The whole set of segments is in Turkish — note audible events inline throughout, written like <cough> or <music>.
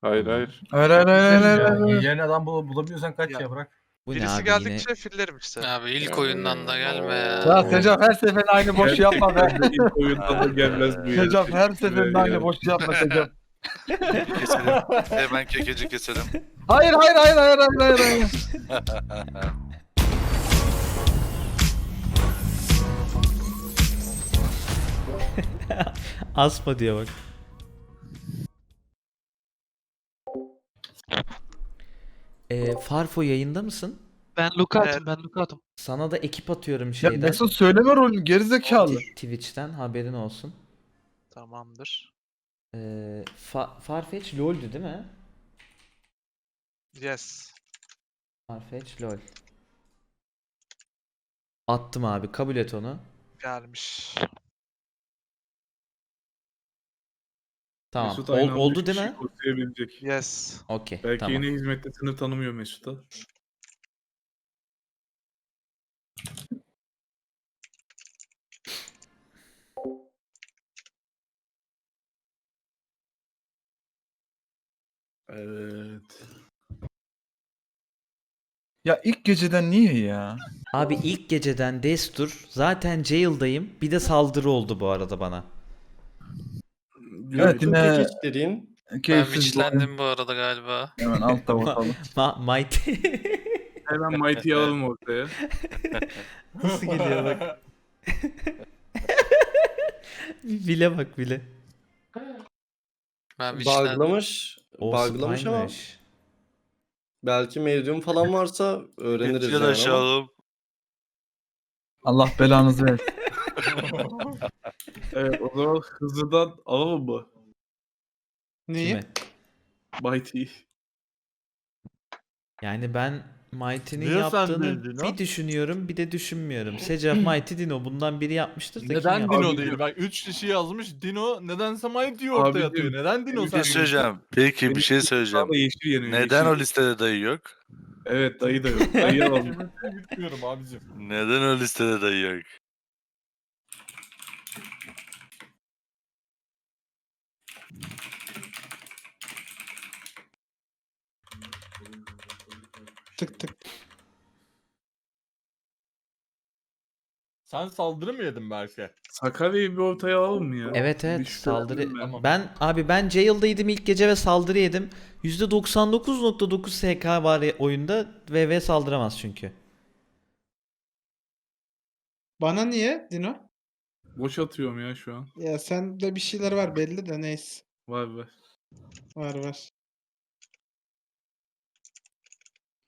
Hayır hayır. Hayır hayır hayır hayır. hayır, hayır. Yeni adam bul bulabiliyorsan kaç Ya. ya bırak. Bu ne Birisi abi yine? geldikçe fillerim işte. Abi ilk Ya, oyundan da gelme ya. Ya Secaf her seferinde aynı boş yapma be. İlk oyunda da gelmez bu ya. Secaf her seferinde aynı boş yapma Secaf. Keselim. Hemen kekeci keselim. Hayır hayır hayır hayır hayır hayır. hayır. Asma diyor bak. Ee, Farfo yayında mısın? Ben Lukat'ım ben Lukat'ım. Sana da ekip atıyorum Ya şeyden. Mesut söyleme rolünü gerizekalı. Ti- Twitch'ten haberin olsun. Tamamdır. Ee, Fa- Farfetch LoL'dü değil mi? Yes. Farfetch LoL. Attım abi kabul et onu. Gelmiş. Tamam. Mesut Ol- aynı anda oldu üç değil kişi mi? kurtarabilecek. Yes. Okey. Belki tamam. yine hizmette sınır tanımıyor Mesut'a. Evet. Ya ilk geceden niye ya? Abi ilk geceden Destur zaten jail'dayım. Bir de saldırı oldu bu arada bana. Evet yine dediğin Ben bir oyun. witchlendim bu arada galiba. Hemen altta bakalım. Ma Mighty. <laughs> Hemen Mighty'yi alalım ortaya. <laughs> Nasıl geliyor bak. <laughs> bile bak bile. Ben. O Buglamış ama belki medium falan varsa öğreniriz yani ama. Allah belanızı versin. Evet o zaman hızlıdan alalım mı? Neyi? Kime? Mighty'yi. Yani ben Mighty'nin Niye sen yaptığını bildin ha? bir düşünüyorum bir de düşünmüyorum. Secaf Mighty Dino bundan biri yapmıştır da kim Neden yaptı? Dino Abi değil? diyor. Bak 3 kişi yazmış Dino nedense Mighty'yi ortaya Abi atıyor. diyor. Neden Dino Bir sen? şey söyleyeceğim. Peki bir şey söyleyeceğim. Ama yeşil yanıyor. Neden yeşil. o listede dayı yok? Evet dayı da yok. Dayı alalım. <laughs> Bilmiyorum abicim. Neden o listede dayı yok? Tık tık. Sen saldırı mı yedin belki? Sakarya'yı bir ortaya alalım mı ya? Evet Bir evet şüphelendim saldırı. ben. Tamam. Ben abi ben jail'daydım ilk gece ve saldırı yedim. %99.9 SK var ya- oyunda VV saldıramaz çünkü. Bana niye Dino? Boş atıyorum ya şu an. Ya sende bir şeyler var belli de neyse. Var var. Var var.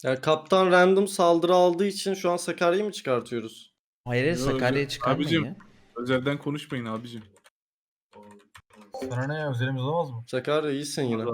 Ya kaptan random saldırı aldığı için şu an Sakarya'yı mı çıkartıyoruz? Hayır hayır Yo, Sakarya'yı yo. çıkarmayın Abicim. ya. Özelden konuşmayın abicim. Sana ne ya özelimiz olamaz mı? Sakarya iyisin yine. Abi.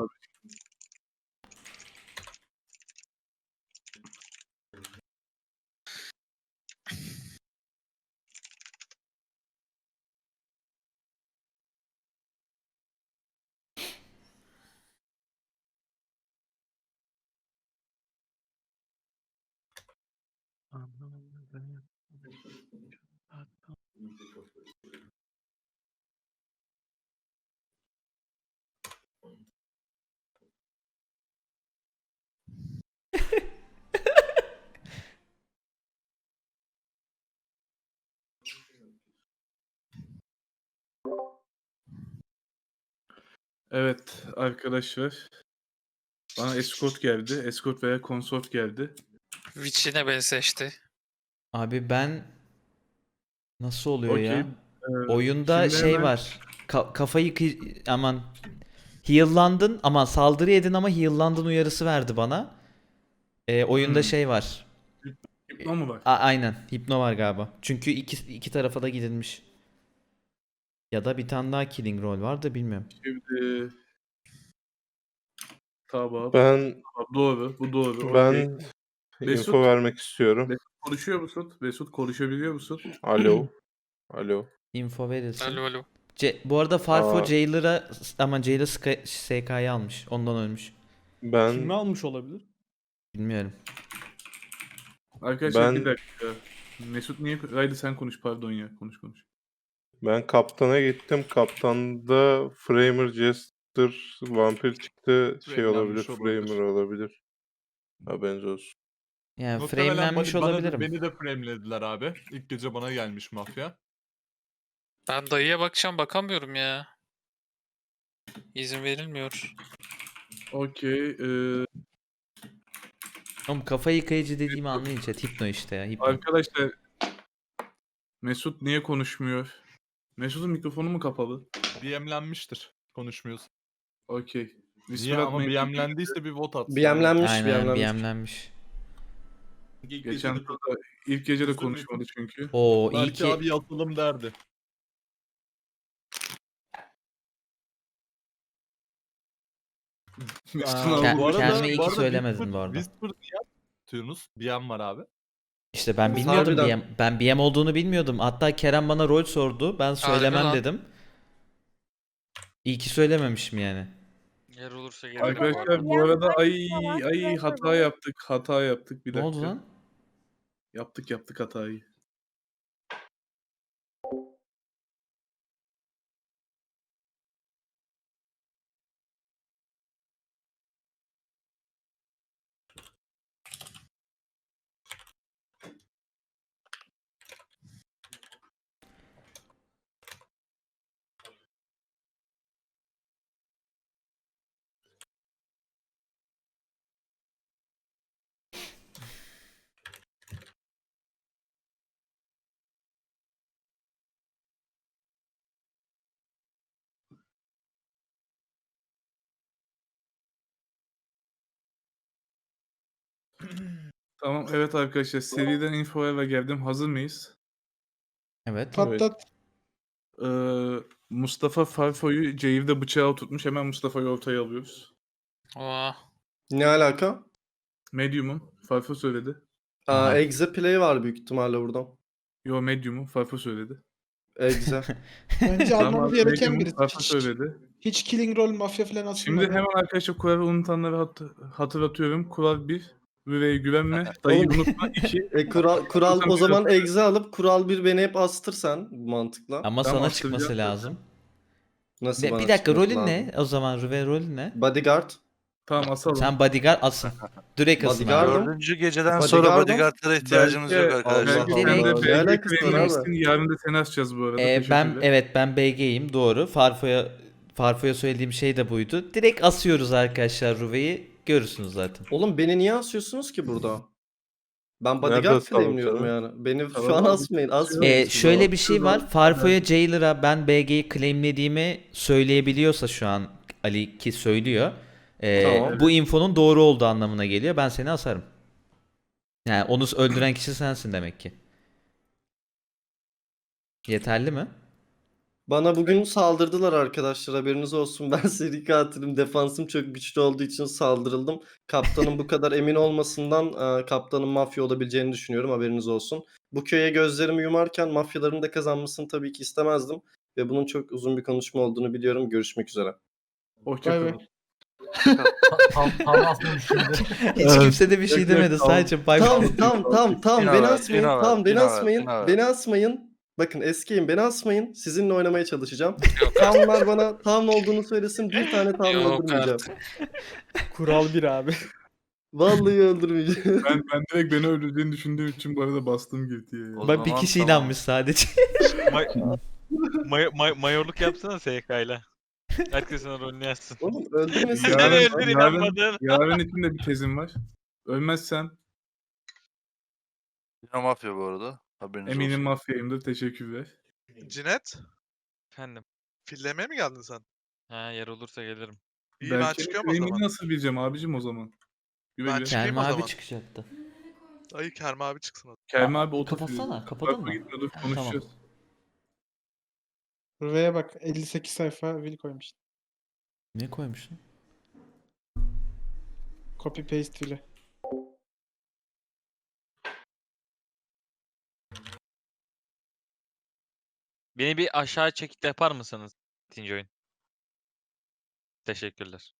Evet arkadaşlar. Bana escort geldi. Escort veya consort geldi. Witch yine beni seçti. Abi ben nasıl oluyor ya? Okey. Ee, Oyunda şimdi şey hemen- var. Ka- kafayı kı- aman heal'landın aman saldırı yedin ama heal'landın uyarısı verdi bana. Ee, oyunda Hmm. şey var. Hipno mu var? A- aynen. Hipno var galiba. Çünkü iki, iki tarafa da gidilmiş. Ya da bir tane daha killing roll var da bilmiyorum. Şimdi Tamam. Ben Tamam, Doğru. Bu doğru. okey. ben Mesut. info vermek istiyorum. Konuşuyor musun? Mesut konuşabiliyor musun? Alo. <clears throat> Alo. Info verilsin. Alo alo. Ce- bu arada Farfo Aa. Jailer'a aman Jailer Ska- SK'yı almış. Ondan ölmüş. Ben Kimi almış olabilir? Bilmiyorum. Arkadaşlar Ben- bir dakika. Mesut niye? Haydi sen konuş pardon ya. Konuş konuş. Ben kaptana gittim. Kaptanda Framer Jest Jester, vampir çıktı. Şey Framelenmiş olabilir, olabilir. Framer olabilir. Haberiniz olsun. Yani Muhtemelen framelenmiş bana- bana- olabilirim. Beni de framelediler abi. İlk gece bana gelmiş mafya. Ben dayıya bakacağım bakamıyorum ya. İzin verilmiyor. Okey. eee, Oğlum kafa yıkayıcı dediğimi anlayın chat. Hipno işte ya. Hipno. arkadaşlar Mesut niye konuşmuyor? Mesut'un mikrofonu mu kapalı? BM'lenmiştir. Konuşmuyoruz. Okey. Niye ama. BM'lendiyse bir vote atsın. BM'lenmiş, Aynen BM'lenmiş. BM'lenmiş. Geçen turda ilk gece de konuşmadı çünkü. Oo iyi Belki ki abi yatalım derdi. <laughs> Mesut'un Aa, bu arada- kendime iyi bu ki arada söylemedin bu arada. Whisper niye atıyorsunuz? BM var abi. İşte ben bilmiyordum Harbiden. BM. Ben BM olduğunu bilmiyordum. Hatta Kerem bana rol sordu. Ben söylemem dedim. İyi ki söylememişim yani. Yer olursa Arkadaşlar bu arada ay ay hata yaptık. Hata yaptık. Bir Ne dakika. oldu lan? Yaptık yaptık hatayı. Tamam evet arkadaşlar seriden infoya ve geldim. Hazır mıyız? Evet. Patlat. Ee, Mustafa Farfo'yu Ceyiv'de bıçağı tutmuş. Hemen Mustafa'yı ortaya alıyoruz. Oha. Ne alaka? Medium'um. Farfo söyledi. Aa, Aha. exe play var büyük ihtimalle buradan. Yo Medium'um. Farfo söyledi. Exe. <laughs> Bence Tamam, almamız gereken Medium'um, biri. Farfo Hiç, söyledi. hiç killing roll mafya falan atılmadı. Şimdi hemen arkadaşlar kuralı unutanları hat- hatırlatıyorum. Kural 1. Rüve'ye güvenme. Dayıyı Oğlum. unutma. <laughs> 2. E kural, <laughs> kural o zaman exe alıp kural bir beni hep astır sen bu mantıkla. Ama Tamam, sana astıracağız çıkması lazım. Nasıl Be- bana bir dakika rolün lazım? ne? O zaman Rüve rolün ne? Bodyguard. Tamam asalım. Sen bodyguard asın. <laughs> Direkt asın Bodyguard abi. Dördüncü geceden Bodyguard'ım. sonra bodyguardlara ihtiyacımız yok arkadaşlar. Belki sen de. Ne alakası var abi? Yarın da seni asacağız bu arada. Ee, ben Teşekkürler. evet ben BG'yim doğru. Farfo'ya Farfo'ya söylediğim şey de buydu. Direkt asıyoruz arkadaşlar Ruve'yi. Görürsünüz zaten. Oğlum beni niye asıyorsunuz ki burada? Ben Nerede bodyguard asalım claimliyorum yani. Beni Tamam şu an abi. asmayın. asmayın Ee, şöyle bir şey var. Farfo'ya Jailer'a ben BG'yi claimlediğimi söyleyebiliyorsa şu an Ali ki söylüyor. Ee, Tamam. Bu infonun doğru olduğu anlamına geliyor. Ben seni asarım. Yani onu öldüren kişi sensin demek ki. Yeterli mi? Bana bugün saldırdılar arkadaşlar haberiniz olsun. <laughs> Ben seri katilim. Defansım çok güçlü olduğu için saldırıldım. Kaptanın bu <laughs> kadar emin olmasından e, kaptanın mafya olabileceğini düşünüyorum haberiniz olsun. Bu köye gözlerimi yumarken mafyaların da kazanmasını tabii ki istemezdim. Ve bunun çok uzun bir konuşma olduğunu biliyorum. Görüşmek üzere. Hoşçakalın. bay. Tam, tam şimdi. Hiç kimse de bir şey Yok, yok, demedi. tamam. Sadece bay bay. tamam tamam tamam Yine beni asmayın. Tamam beni asmayın. Beni asmayın. Bakın eskiyim beni asmayın. Sizinle oynamaya çalışacağım. <laughs> Tamlar bana tam olduğunu söylesin. Bir tane tam Yok öldürmeyeceğim. Kural bir abi. Vallahi öldürmeyeceğim. Ben, ben direkt beni öldüreceğini düşündüğüm için bu arada bastım girdiye. ya. O Bak bir zaman kişi tamam. inanmış sadece. <laughs> May- may- mayorluk yapsana SK'yla. Herkesin rolünü yazsın. Oğlum öldürmesin. Ya- Yarın- öldür yarın- inanmadın? Yarın için de bir tezim var. Ölmezsem Yine mafya bu arada. Haberiniz eminim olsun. mafyayımdır. Teşekkürler. Cinet, Efendim. fillemeye mi geldin sen? Ha yer olursa gelirim. İyi ben Belki çıkıyorum o claim'i zaman. nasıl bileceğim abicim o zaman? Güle Ben güle. çıkayım Kerem o abi zaman. çıkacaktı. Ay Kerem abi çıksın. hadi. Kerem abi otur. Kapatsana. Kapadın bu mı? gitme, dur Ha, konuşacağız. Rüve'ye bak 58 sayfa will koymuş. Ne koymuşsun? Copy paste will'i. Beni bir aşağı çekit yapar mısınız? İkinci oyun. Teşekkürler.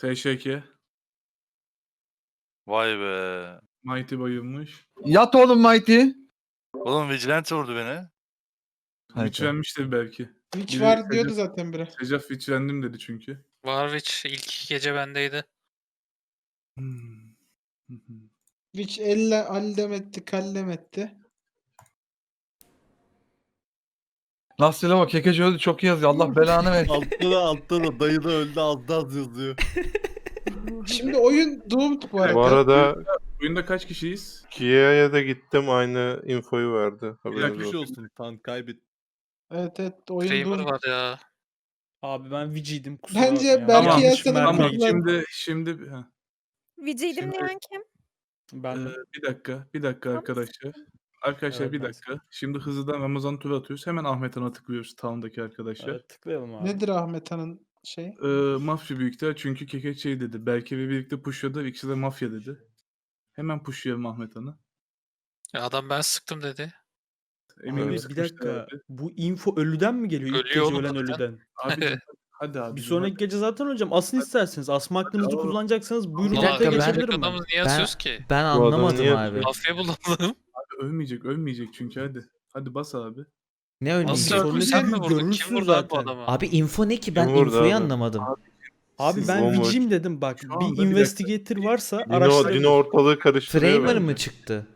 TŞK. Vay be. Mighty bayılmış. Yat oğlum Mighty. Oğlum Vigilante vurdu beni. Hayda. Viçlenmiştir belki. Witch Biri var diyordu zaten biri. Secaf viçlendim dedi çünkü. Warwitch ilk gece bendeydi. Hmm. Witch elle allem etti kallem etti. Nasıl bak kekeci öldü çok iyi yazıyor. Allah belanı <laughs> versin. Altta da altta da dayı da öldü altta az yazıyor. <laughs> Şimdi oyun doomed bu arada. Bu arada Oyunda kaç kişiyiz? Kia'ya da gittim aynı infoyu verdi. Haberiniz Geçmiş olsun. olsun tank kaybet. Evet evet oyun Kramer doomed. var ya. Abi ben Vici'ydim kusura Bence bakma ya. belki Tamam, ya Yanlış sana mermiye Tamam şimdi şimdi ha. Viciydim Şimdi- diyen kim? Ben Ee, bir dakika, bir dakika arkadaşlar. Arkadaşlar Evet, bir ben- dakika. Şimdi hızlıdan Ramazan tur atıyoruz. Hemen Ahmet Han'a tıklıyoruz town'daki arkadaşlar. Evet, tıklayalım abi. Nedir Ahmet Han'ın şey? Ee, mafya büyükler çünkü Keket şey dedi. Belki ve birlikte pushladı. İkisi de mafya dedi. Hemen pushlayalım Ahmet Han'ı. Ya adam ben sıktım dedi. Eminim Abi bir dakika. abi. Bu info ölüden mi geliyor? İlk Ölüyor gece oğlum ölen zaten. ölüden. <laughs> Abi hadi abi. Bir sonraki gece zaten öleceğim. Asın isterseniz. Asma hakkınızı Hadi. kullanacaksanız buyurun Bir Ulan dakika, ben- geçebilirim ben. adamı niye Ben- asıyoruz ki? Ben adamı anlamadım niye abi. Mafya bulalım. Abi ölmeyecek, ölmeyecek çünkü hadi. Hadi bas abi. Ne önemi? Nasıl sen mi vurdun? görürsün Kim vurdu abi bu zaten. adamı? Abi info ne ki? Ben Kim vurdu infoyu abi? anlamadım. Abi Siz ben bomboş. Vicim dedim bak. Şu anda bir investigator varsa Dino, araştırabilir. Dino ortalığı karıştırıyor. Framer bence. mı çıktı?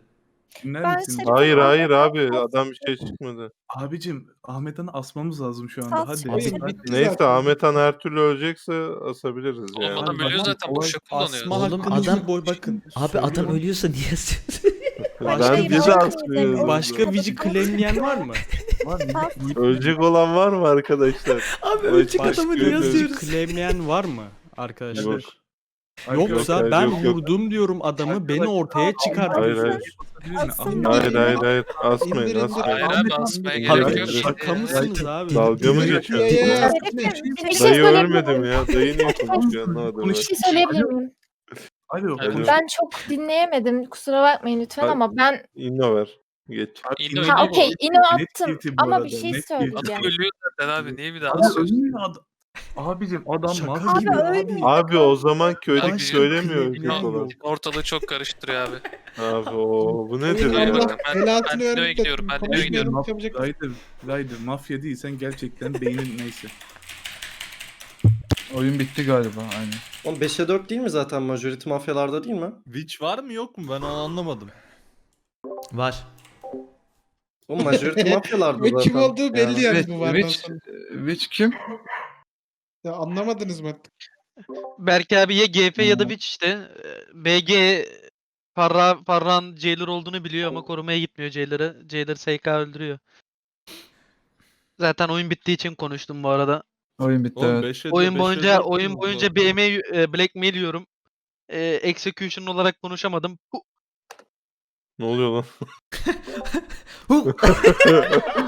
Dinler Ben misin? Hayır hayır abi adam bir şey çıkmadı. Abicim Ahmet Han'ı asmamız lazım şu anda. Hadi. Hadi. Oyun bitti Neyse zaten. Ahmet Han her türlü ölecekse asabiliriz yani. Oğlum adam Abi ölüyor adam zaten. olay- Boşa kullanıyor. Asma Oğlum adam- boy bakın. Abi adam söylüyorum. ölüyorsa niye asıyorsun? Başka Ben bir bir şey asmıyorum. Başka Vici claimleyen var mı? <laughs> Ölecek olan var mı arkadaşlar? Abi ölecek Başka adamı Vici niye asıyoruz? claimleyen var mı arkadaşlar? Yok. Yoksa Yok, ben yok, yok. vurdum diyorum adamı beni ortaya. Hayır hayır. Asın Hayır hayır hayır. Asmayın asmayın. Hayır abi asmaya Hayır, gerek yok. hayır. Şaka mısınız abi? Dalga mı İndir, geçiyorsun? ya, bir şey Dayı söyleyebilir ya. Dayı niye konuşuyor anlamadım. ben. Bir şey söyleyebilir miyim? Alo. Ben çok dinleyemedim. Kusura bakmayın lütfen ama ben İnno ver. Geç. İno- İno ha okey ino Net attım bu ama arada, bir şey net söyleyeceğim. Adam ölüyor zaten abi. Niye bir daha Abi asıyorsun? ölmüyor adam. Abicim adam Şaka gibi Abi abi. Abi o zaman köyde Abi, söylemiyor İno olan. ortalığı çok karıştırıyor abi. Abi o bu nedir Hadi ya? Bakalım, ben- ben Dino'ya verip gidiyorum, ben Dino'ya gidiyorum. konuşmayalım yapacak. Ryder, Ryder mafya değilsen gerçekten beynin <laughs> neyse. Oyun bitti galiba aynen. Oğlum 5'e 4 değil mi zaten majority mafyalarda değil mi? Witch var mı yok mu ben onu anlamadım. Var. Oğlum majority <laughs> mafyalarda Ve zaten. kim olduğu belli yani bu vardan Witch, sonra. Witch kim? Ya anlamadınız mı? Berke abi ya GF ya da Hmm. Witch işte. Ee, BG Farra, Farran Jailer olduğunu biliyor ama korumaya gitmiyor Jailer'ı. Jailer SK öldürüyor. Zaten oyun bittiği için konuştum bu arada. Oyun bitti Oğlum evet. 5'e Oyun 5'e boyunca 4 oyun boyunca? BM e, blackmail yiyorum. E, execution olarak konuşamadım. Ne oluyor lan? <laughs>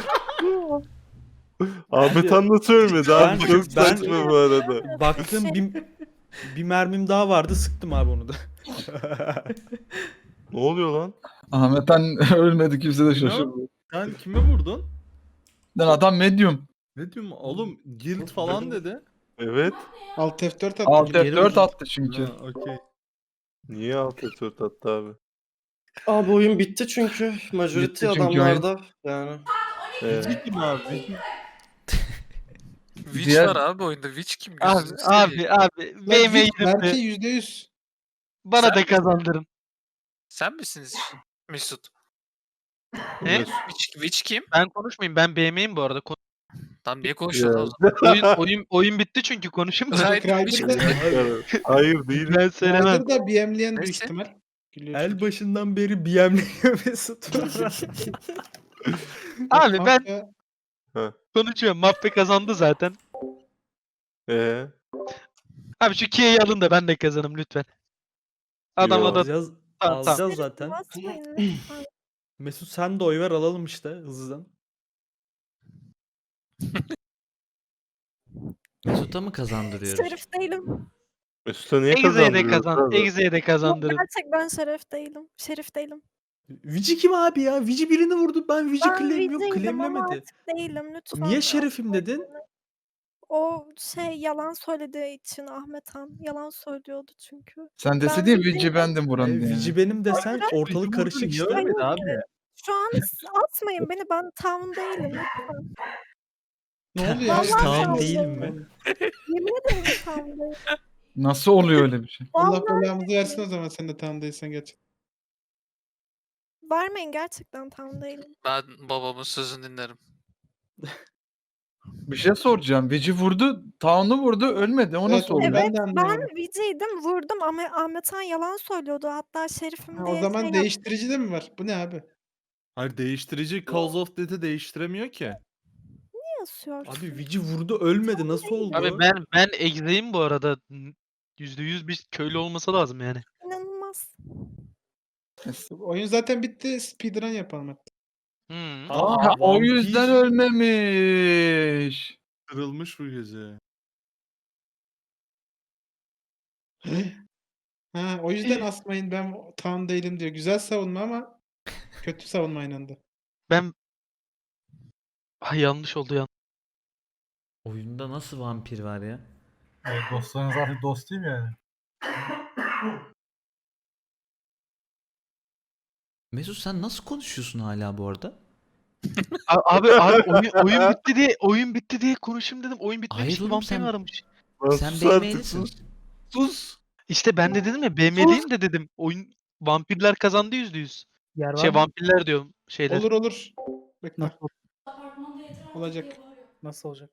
Ahmet Han da söylemedi abi. Ben- Çok ben- saçma bu arada. Baktım bir, bir mermim daha vardı sıktım abi onu da. <laughs> Ne oluyor lan? Ahmet Han <laughs> ölmedi kimse de şaşırdı. Sen kime vurdun? Lan adam medium. Ne diyorum oğlum guild falan dedi. Evet. Alt F4 attı. Alt Geri F4 vurdu. attı çünkü. Ha, okey. Niye alt F4 attı abi? Abi oyun bitti çünkü. Majority Bitti çünkü adamlarda yani. Ee, Witch kim abi? Witch Diğer- var abi oyunda. Witch kim? Abi Gözünü seveyim. abi abi BM Berke mi? %100. Bana Sen da kazandırın. Sen misiniz Mesut? Ne? Witch, Witch kim? Ben konuşmayayım. Ben BM'yim bu arada. Kon- Tam niye konuşuyorsun o zaman? <laughs> oyun, oyun, oyun bitti çünkü konuşayım mı? Hayır, Ryder Witch de- kim? Hayır değil. Ben söylemem. Ryder da BM'leyen büyük Neyse. ihtimal. El başından beri BM'liyor Mesut. <laughs> Abi ben Mafya- konuşuyorum. Mafya kazandı zaten. Ee, Abi şu Kia'yı alın da ben de kazanım lütfen. Adama da alacağız, Tamam, tamam. alacağız zaten. Basmayın. <clears throat> Mesut sen de oy ver alalım işte hızlıdan. Mesut'a mı kazandırıyoruz? Şerif değilim. Mesut'a niye Exe'ye de kazandırıyorsun kazan. abi? Exe'ye de Yok, kazandırın. gerçek ben şerif değilim. Şerif değilim. Vici kim abi ya? Vici birini vurdu. Ben Vici Ben claim yok Vic'iydim ama claimlemedi. artık değilim lütfen. Niye şerefim dedin? O şey yalan söylediği için Ahmet Han yalan söylüyordu çünkü. Sen Ben deseydin Vici bendim buranın E, diye. Vici benim desen Vici ortalık vurdu, karışık niye işte. ölmedi abi? Şu an s- atmayın beni ben town değilim. lütfen. Ne oluyor ya? Vallahi Tamam değilim mi? Yemin ederim town değilim. Nasıl oluyor öyle bir şey? Allah Vallahi belamızı versin o zaman sen de tam değilsen gerçekten. Vermeyin gerçekten town değilim. Ben babamın sözünü dinlerim. Bir şey soracağım. Vici vurdu, Town'u vurdu, ölmedi. O Evet, nasıl? Ben Evet de ben anlamadım. Vici'ydim vurdum ama Ahmet Han yalan söylüyordu hatta şerifim Ha, diye o zaman şey yap- değiştirici de mi var? Bu ne abi? Hayır değiştirici Cause of Death'i değiştiremiyor ki. yazıyor. Abi Vici vurdu ölmedi nasıl oldu? Abi ben ben egzeyim bu arada. Yüzde yüz bir köylü olması lazım yani. İnanılmaz. Oyun zaten bitti. Speedrun yapalım hatta. Hmm. Aa, o yüzden ölmemiş. Kırılmış bu gece. <gasps> Ha, o yüzden asmayın ben tam değilim diyor. Güzel savunma ama kötü savunma aynı anda. Ben Ay yanlış oldu ya. Oyunda nasıl vampir var ya? Evet, dostlarınız artık dost değil mi yani? <laughs> Mesut sen nasıl konuşuyorsun hala bu arada? Abi abi oyun, oyun bitti diye oyun bitti diye konuşayım dedim. Oyun bitmemiş. Hayır vampir sen- varmış. Lan Sen sus BM'lisin. artık sus. Sus. İşte ben de dedim ya BM'liyim de dedim. Oyun vampirler kazandı yüzde yüz. Yer Şey vampirler diyorum şeyler. Olur olur. Bekle. Nasıl, Olacak. nasıl olacak?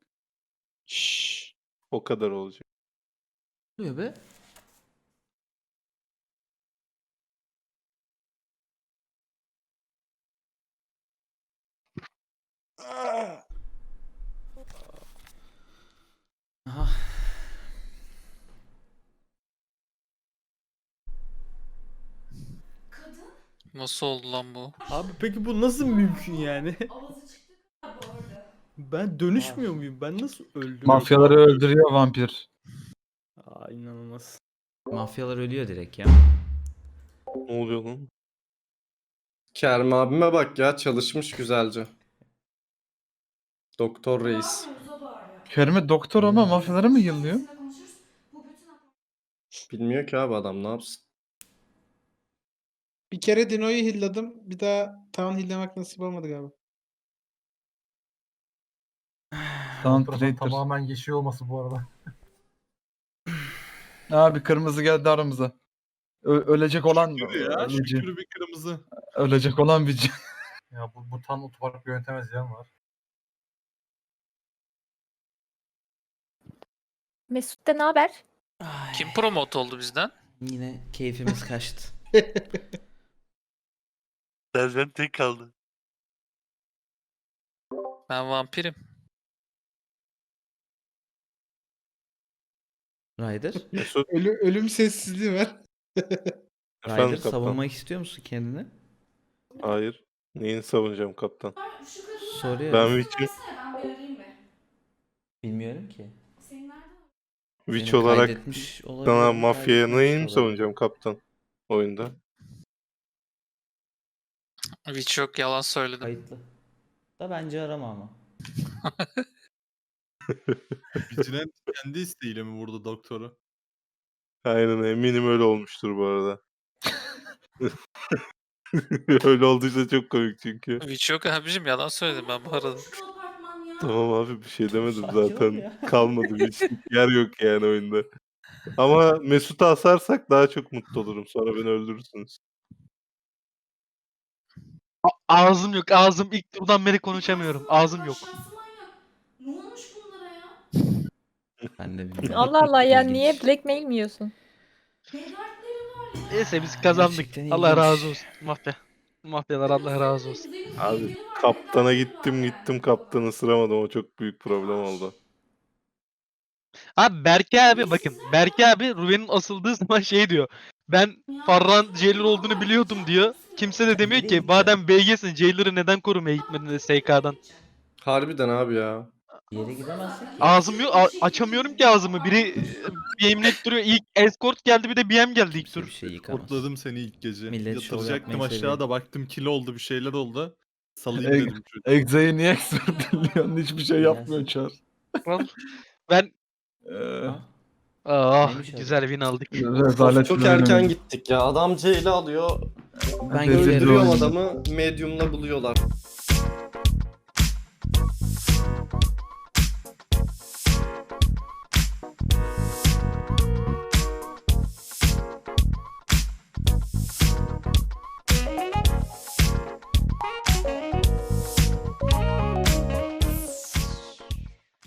Şşş. O kadar olacak. Ne oluyor be? Aha. Nasıl oldu lan bu? Abi peki bu nasıl mümkün yani? ben dönüşmüyor muyum? Ben nasıl öldüm? Mafyaları öldürüyor vampir. Aa inanılmaz. Mafyalar ölüyor direkt ya. Ne oluyor lan? Kerem abime bak ya çalışmış güzelce. Doktor reis. Kerime doktor ama mafyaları mı yıllıyor? Bilmiyor ki abi adam ne yapsın. Bir kere Dino'yu hilladım. Bir daha Town hillamak nasip olmadı galiba. Fotoğrafın traitor. tamamen yeşil olması bu arada. <laughs> Abi kırmızı geldi aramıza. Ö- ölecek olan Şükür ya. Vici. Şükür bir kırmızı. Ölecek olan Vici. Ya bu, bu tam otopark bir yöntemez ya var. Mesut'te ne haber? Ay, Kim promote oldu bizden? Yine keyfimiz kaçtı. <laughs> Serzen tek kaldı. Ben vampirim. Ryder. <laughs> Mesut Ölü, ölüm sessizliği var. <laughs> efendim Ryder kaptan. savunmak istiyor musun kendini? Hayır. Neyini savunacağım kaptan? Soruyor. Ben Witch'im. Bilmiyorum ki. Witch Seni olarak sana olabilirim, mafyaya neyini mi savunacağım kaptan? Oyunda. Witch yok yalan söyledim. Kayıtlı. Da bence arama ama. <laughs> Vigilante kendi isteğiyle mi vurdu doktoru? Aynen eminim öyle olmuştur bu arada. <laughs> <laughs> öyle olduysa çok komik çünkü. Witch yok abicim yalan söyledim ben bu arada. Tamam abi bir şey demedim Sakin ol zaten. ya. <laughs> Kalmadı bir yer yok yani oyunda. Ama Mesut'u asarsak daha çok mutlu olurum. Sonra beni öldürürsünüz. A- ağzım yok ağzım ilk turdan beri konuşamıyorum. Ağzım yok. Ben de <laughs> bilmiyorum. Allah Allah ya İlginç. niye blackmail mi yiyorsun? Neyse biz kazandık. Gerçekten Allah ilginç. razı olsun. Mafya. Mafyalar Allah razı olsun. Abi kaptana gittim gittim kaptanı ısıramadım. O çok büyük problem oldu. Abi Berke abi bakın. Berke abi Ruben'in asıldığı zaman şey diyor. Ben Farran Jailer olduğunu biliyordum diyor. Kimse de demiyor ki madem BG'sin Jailer'ı neden korumaya gitmedin de SK'dan. Harbiden abi ya. Bir yere gidemezsin ki. Ağzımı a- açamıyorum ki ağzımı. Biri e, BM'leyip duruyor. İlk escort geldi bir de BM geldi ilk tur. şey yıkamaz. Kurtladım seni ilk gece. Millet şov Yatıracaktım yapmayı da baktım kilo oldu bir şeyler oldu. Salayım Ey- dedim çocuğu. Niye expert biliyorsun? Hiçbir şey yapmıyor Çar. Ben ee, ah güzel win aldık. rezalet Çok erken gittik ya. Adam C'yle alıyor. Ben Rezil görüyorum. Adamı. Medium'la buluyorlar.